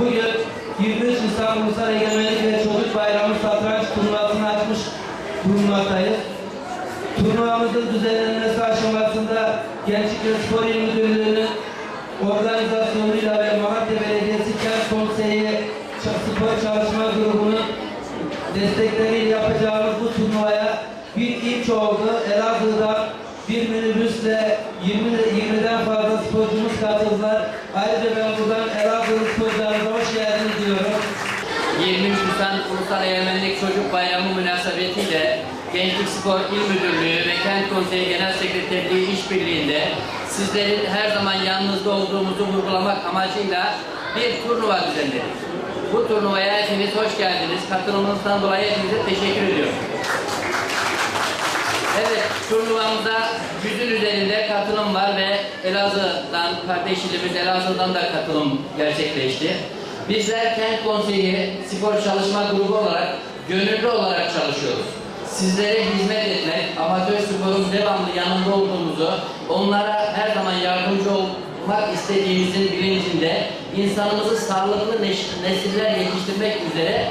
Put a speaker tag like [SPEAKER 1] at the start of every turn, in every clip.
[SPEAKER 1] bugün 23 Nisan Ulusal Egemenlik ve Çocuk Bayramı satranç turnuvasını açmış bulunmaktayız. Turnuvamızın düzenlenmesi aşamasında Gençlik ve Spor İl Müdürlüğü'nün organizasyonuyla ve Malatya Belediyesi Kent Konseyi Spor Çalışma Grubu'nun destekleriyle yapacağımız bu turnuvaya bir ilk oldu. Elazığ'dan bir minibüsle 20 20'den fazla sporcumuz katıldılar. Ayrıca ben buradan Elazığlı sporcularımıza hoş geldiniz diyorum.
[SPEAKER 2] 23 Ulusal Egemenlik Çocuk Bayramı münasebetiyle Gençlik Spor İl Müdürlüğü ve Kent Konseyi Genel Sekreterliği işbirliğinde sizlerin her zaman yanınızda olduğumuzu vurgulamak amacıyla bir turnuva düzenledik. Bu turnuvaya hepiniz hoş geldiniz. Katılımınızdan dolayı hepinize teşekkür ediyorum. Evet, turnuvamıza yüzün üzerinde katılım var ve Elazığ'dan, kardeş ilimiz Elazığ'dan da katılım gerçekleşti. Bizler Kent Konseyi Spor Çalışma Grubu olarak gönüllü olarak çalışıyoruz. Sizlere hizmet etmek, amatör sporun devamlı yanında olduğumuzu, onlara her zaman yardımcı olmak istediğimizin bilincinde insanımızı sağlıklı nesiller yetiştirmek üzere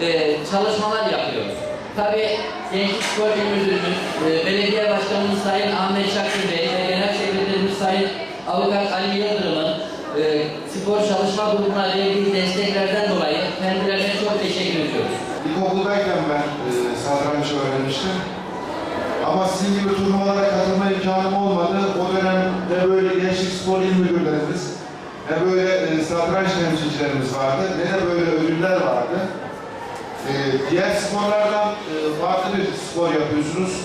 [SPEAKER 2] e, çalışmalar yapıyoruz. Tabii Gençlik Spor Müdürümüz, e, Belediye Başkanımız Sayın Ahmet Şakir Bey ve Genel Sekreterimiz Sayın Avukat Ali Yıldırım'ın e, spor çalışma grubuna verdiği desteklerden dolayı kendilerine çok teşekkür ediyoruz.
[SPEAKER 3] İlkokuldayken ben e, satranç öğrenmiştim. Ama sizin gibi turnuvalara katılma imkanım olmadı. O dönemde böyle gençlik spor il müdürlerimiz ve böyle e, satranç temsilcilerimiz vardı ve de böyle ödüller vardı. E, diğer sporlardan e, farklı bir spor yapıyorsunuz.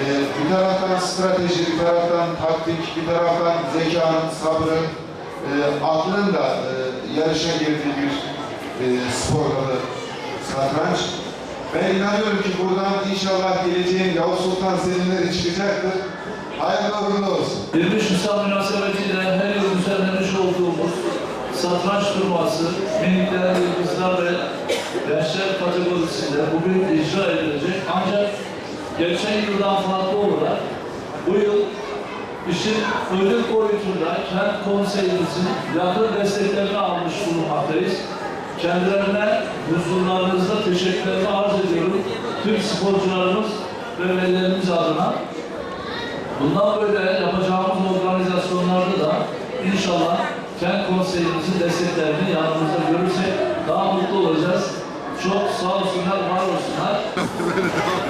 [SPEAKER 3] E, bir taraftan strateji, bir taraftan taktik, bir taraftan zekanın, sabrın, e, aklın da e, yarışa girdiği bir e, spor dalı satranç. Ben inanıyorum ki buradan inşallah geleceğin Yavuz Sultan Selimleri çıkacaktır. Hayırlı uğurlu olsun.
[SPEAKER 4] 23 Nisan münasebetiyle her yıl düzenlemiş olduğumuz satranç turnuvası minikler, yıldızlar ve gençler kategorisinde bugün icra edilecek. Ancak geçen yıldan farklı olarak bu yıl işin ödül boyutunda kent konseyimizin yakın desteklerini almış bulunmaktayız. Kendilerine huzurlarınızda teşekkürlerimi arz ediyorum. Tüm sporcularımız ve velilerimiz adına. Bundan böyle yapacağımız organizasyonlarda da inşallah kent konseyimizin desteklerini yanımızda görürsek daha mutlu olacağız. Çok sağ olsunlar, var olsunlar.